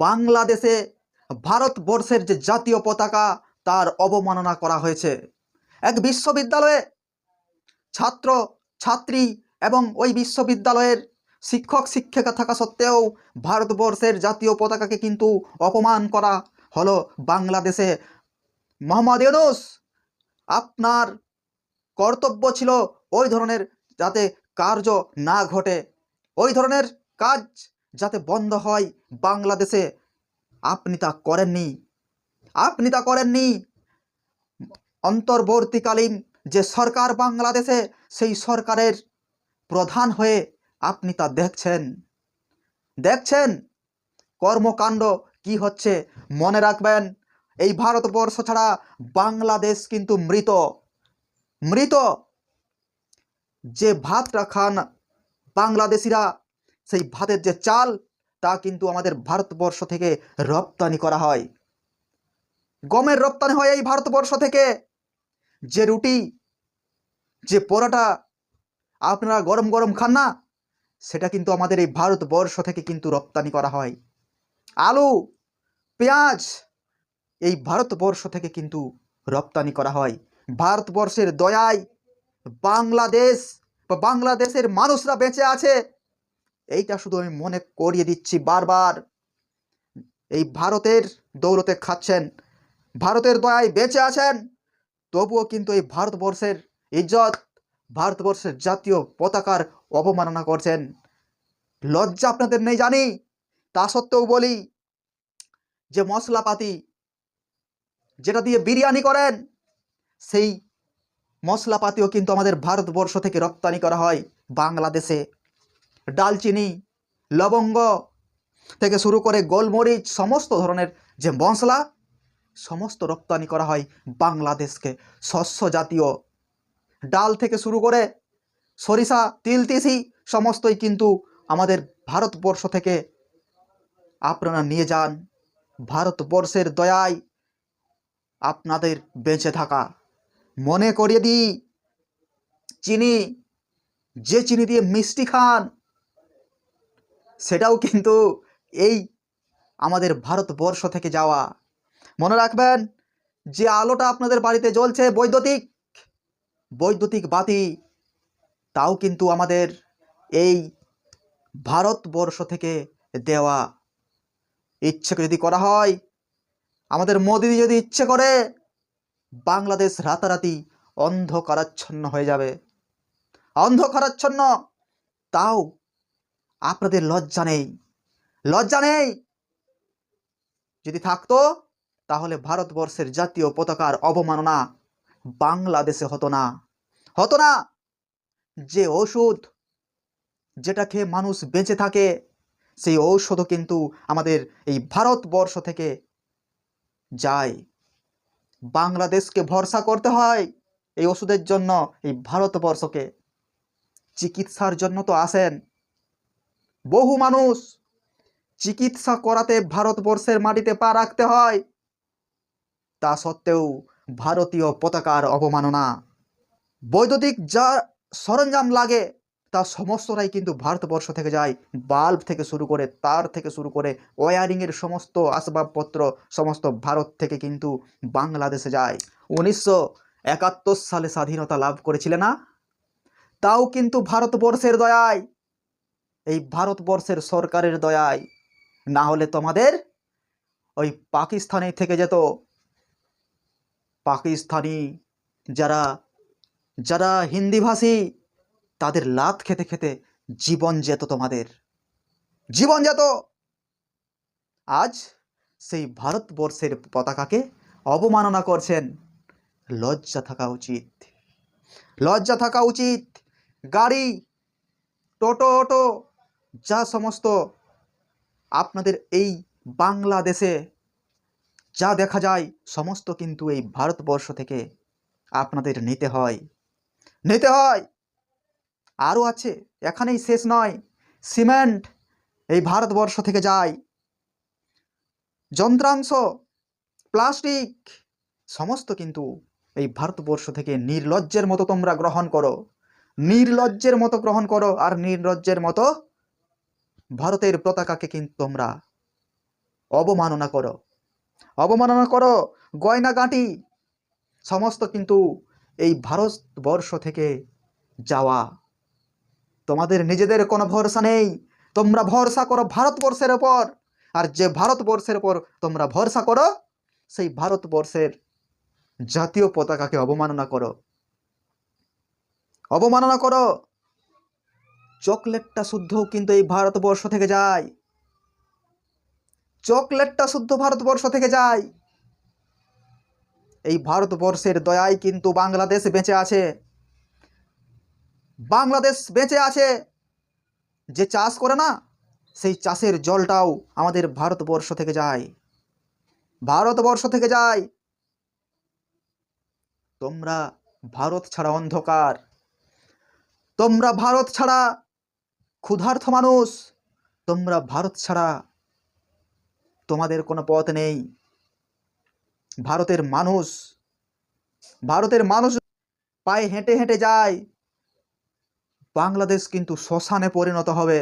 বাংলাদেশে ভারতবর্ষের যে জাতীয় পতাকা, তার অবমাননা করা হয়েছে। এক বিশ্ববিদ্যালয়ে ছাত্র, ছাত্রী এবং ওই বিশ্ববিদ্যালয়ের শিক্ষক, শিক্ষিকা থাকা সত্ত্বেও ভারতবর্ষের জাতীয় পতাকাকে কিন্তু অপমান করা হলো বাংলাদেশে। মোহাম্মদ ইউনুস, আপনার কর্তব্য ছিল ওই ধরনের যাতে কার্য না ঘটে। ওই ধরনের কাজ যাতে বন্ধ হয় বাংলাদেশে। আপনি তা করেননি। আপনি তা করেননি। অন্তর্বর্তীকালীন যে সরকার বাংলাদেশে, সেই সরকারের প্রধান হয়ে আপনি তা দেখছেন। দেখছেন? কর্মকাণ্ড কি হচ্ছে? মনে রাখবেন, এই ভারতবর্ষ ছাড়া বাংলাদেশ কিন্তু মৃত। মৃত। যে ভাতটা খান বাংলাদেশিরা, সেই ভাতের যে চাল তা কিন্তু আমাদের ভারতবর্ষ থেকে রপ্তানি করা হয়। গমের রপ্তানি হয় এই ভারতবর্ষ থেকে। যে রুটি, যে পরোটা আপনারা গরম গরম খান না, সেটা কিন্তু আমাদের এই ভারতবর্ষ থেকে কিন্তু রপ্তানি করা হয়। আলু, পেঁয়াজ এই ভারতবর্ষ থেকে কিন্তু রপ্তানি করা হয়। ভারতবর্ষের দয়ায় বাংলাদেশ বা বাংলাদেশের মানুষরা বেঁচে আছে। এইটা শুধু আমি মনে করিয়ে দিচ্ছি বারবার। এই ভারতের দৌলতে খাচ্ছেন, ভারতের দয়ায় বেঁচে আছেন, তবুও কিন্তু এই ভারতবর্ষের ইজ্জত, ভারতবর্ষের জাতীয় পতাকার অবমাননা করছেন। লজ্জা আপনাদের নেই জানি, তা সত্ত্বেও বলি যে মশলাপাতি যেটা দিয়ে বিরিয়ানি করেন, সেই মশলাপাতিও কিন্তু আমাদের ভারতবর্ষ থেকে রপ্তানি করা হয় বাংলাদেশে। ডালচিনি লবঙ্গ থেকে শুরু করে গোলমরিচ, সমস্ত ধরনের যে মশলা, সমস্ত রপ্তানি করা হয় বাংলাদেশকে শস্য জাতীয় ডাল থেকে শুরু করে সরিষা তিল তিসি সমস্তই কিন্তু আমাদের ভারতবর্ষ থেকে আপনারা নিয়ে যান। ভারতবর্ষের দয়ায় আপনাদের বেঁচে থাকা। মনে করিয়ে দিই, চিনি, যে চিনি দিয়ে মিষ্টি খান সেটাও কিন্তু এই আমাদের ভারতবর্ষ থেকে যাওয়া। মনে রাখবেন, যে আলোটা আপনাদের বাড়িতে জ্বলছে বৈদ্যুতিক বৈদ্যুতিক বাতি, তাও কিন্তু আমাদের এই ভারতবর্ষ থেকে দেওয়া। ইচ্ছে যদি করা হয়, আমাদের মোদি যদি ইচ্ছে করে, বাংলাদেশ রাতারাতি অন্ধকারাচ্ছন্ন হয়ে যাবে। অন্ধকারাচ্ছন্ন, তাও আপনাদের লজ্জা নেই। লজ্জা নেই। যদি থাকতো, তাহলে ভারতবর্ষের জাতীয় পতাকার অবমাননা বাংলাদেশে হতো না। হতো না। যে ওষুধ যেটা খেয়ে মানুষ বেঁচে থাকে, সেই ঔষধও কিন্তু আমাদের এই ভারতবর্ষ থেকে যায়। বাংলাদেশকে ভরসা করতে হয় এই ওষুধের জন্য, এই ভারতবর্ষকে। চিকিৎসার জন্য তো আসেন। বহু মানুষ চিকিৎসা করাতে ভারতবর্ষের মাটিতে পা রাখতে হয়। তা সত্ত্বেও ভারতীয় পতাকার অবমাননা। বৈদ্যুতিক যা সরঞ্জাম লাগে, তা সমস্তটাই কিন্তু ভারতবর্ষ থেকে যায়। বাল্ব থেকে শুরু করে তার থেকে শুরু করে ওয়ারিংয়ের সমস্ত আসবাবপত্র সমস্ত ভারত থেকে কিন্তু বাংলাদেশে যায়। উনিশশো একাত্তর সালে স্বাধীনতা লাভ করেছিলে না? তাও কিন্তু ভারতবর্ষের দয়ায়। এই ভারতবর্ষের সরকারের দয়ায়। না হলে তোমাদের ওই পাকিস্তানে থেকে যেত। পাকিস্তানি যারা যারা হিন্দিভাষী, তাদের লাত খেতে খেতে জীবন যেত তোমাদের। জীবন যেত। আজ সেই ভারতবর্ষের পতাকাকে অবমাননা করছেন। লজ্জা থাকা উচিত। লজ্জা থাকা উচিত। গাড়ি, টোটো, অটো যা সমস্ত আপনাদের এই বাংলাদেশে যা দেখা যায়, সমস্ত কিন্তু এই ভারতবর্ষ থেকে আপনাদের নিতে হয়। নিতে হয়! আরও আছে, এখানেই শেষ নয়। সিমেন্ট এই ভারতবর্ষ থেকে যায়। যন্ত্রাংশ, প্লাস্টিক, সমস্ত কিন্তু এই ভারতবর্ষ থেকে নির্লজ্জের মতো তোমরা গ্রহণ করো। নির্লজ্জের মতো গ্রহণ করো আর নির্লজ্জের মতো ভারতের পতাকাকে কিন্তু তোমরা অবমাননা করো। অবমাননা করো, গয়না গাঁটি। সমস্ত কিন্তু এই ভারতবর্ষ থেকে যাওয়া। তোমাদের নিজেদের কোনো ভরসা নেই। তোমরা ভরসা করো ভারতবর্ষের ওপর। আর যে ভারতবর্ষের ওপর তোমরা ভরসা করো, সেই ভারতবর্ষের জাতীয় পতাকাকে অবমাননা করো। অবমাননা করো। চকলেটটা শুদ্ধও কিন্তু এই ভারতবর্ষ থেকে যায়। চকলেটটা শুদ্ধ ভারতবর্ষ থেকে যায়। এই ভারতবর্ষের দয়ায় কিন্তু বাংলাদেশ বেঁচে আছে। বাংলাদেশ বেঁচে আছে। যে চাষ করে না, সেই চাষের জলটাও আমাদের ভারতবর্ষ থেকে যায়। ভারতবর্ষ থেকে যায়। তোমরা ভারত ছাড়া অন্ধকার। তোমরা ভারত ছাড়া ক্ষুধার্থ মানুষ, তোমরা ভারত ছাড়া তোমাদের কোনো পথ নেই। ভারতের মানুষ ভারতের মানুষ পায়ে হেঁটে হেঁটে যায়। বাংলাদেশ কিন্তু শ্মশানে পরিণত হবে।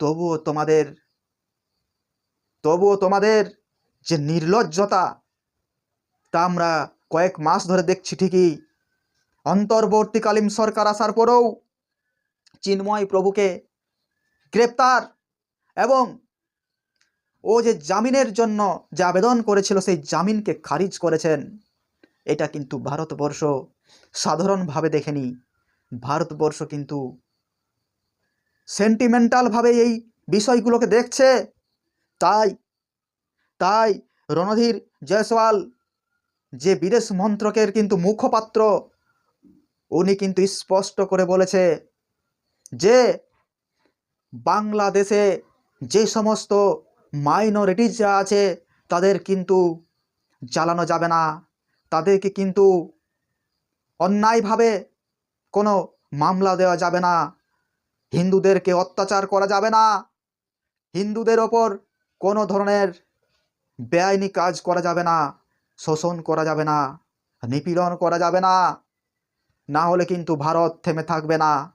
তবুও তোমাদের তবুও তোমাদের যে নির্লজ্জতা, তা আমরা কয়েক মাস ধরে দেখছি ঠিকই। অন্তর্বর্তীকালীন সরকার আসার পরেও চিন্ময় প্রভুকে গ্রেপ্তার এবং ও যে জামিনের জন্য যে আবেদন করেছিল, সেই জামিনকে খারিজ করেছেন। এটা কিন্তু ভারতবর্ষ সাধারণভাবে দেখেনি। ভারতবর্ষ কিন্তু সেন্টিমেন্টালভাবে এই বিষয়গুলোকে দেখছে। তাই তাই রণধীর জয়সওয়াল, যে বিদেশ মন্ত্রকের কিন্তু মুখপাত্র, উনি কিন্তু স্পষ্ট করে বলেছে যে বাংলাদেশে যে সমস্ত মাইনরিটিস যা আছে, তাদের কিন্তু জ্বালানো যাবে না। তাদেরকে কিন্তু অন্যায়ভাবে কোনো মামলা দেওয়া যাবে না। হিন্দুদেরকে অত্যাচার করা যাবে না। হিন্দুদের ওপর কোনো ধরনের বেআইনি কাজ করা যাবে না, শোষণ করা যাবে না, নিপীড়ন করা যাবে না। না হলে কিন্তু ভারত থেমে থাকবে না।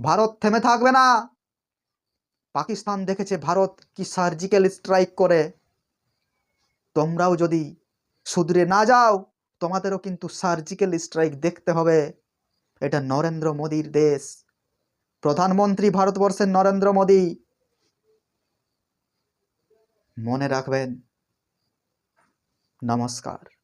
ভারত থেমে থাকবে না। পাকিস্তান দেখেছে ভারত কি সার্জিক্যাল স্ট্রাইক করে। তোমরাও যদি শুধরে না যাও, তোমাদেরও কিন্তু সার্জিক্যাল স্ট্রাইক দেখতে হবে। এটা নরেন্দ্র মোদীর দেশ। প্রধানমন্ত্রী ভারতবর্ষের নরেন্দ্র মোদী। মনে রাখবেন, নমস্কার।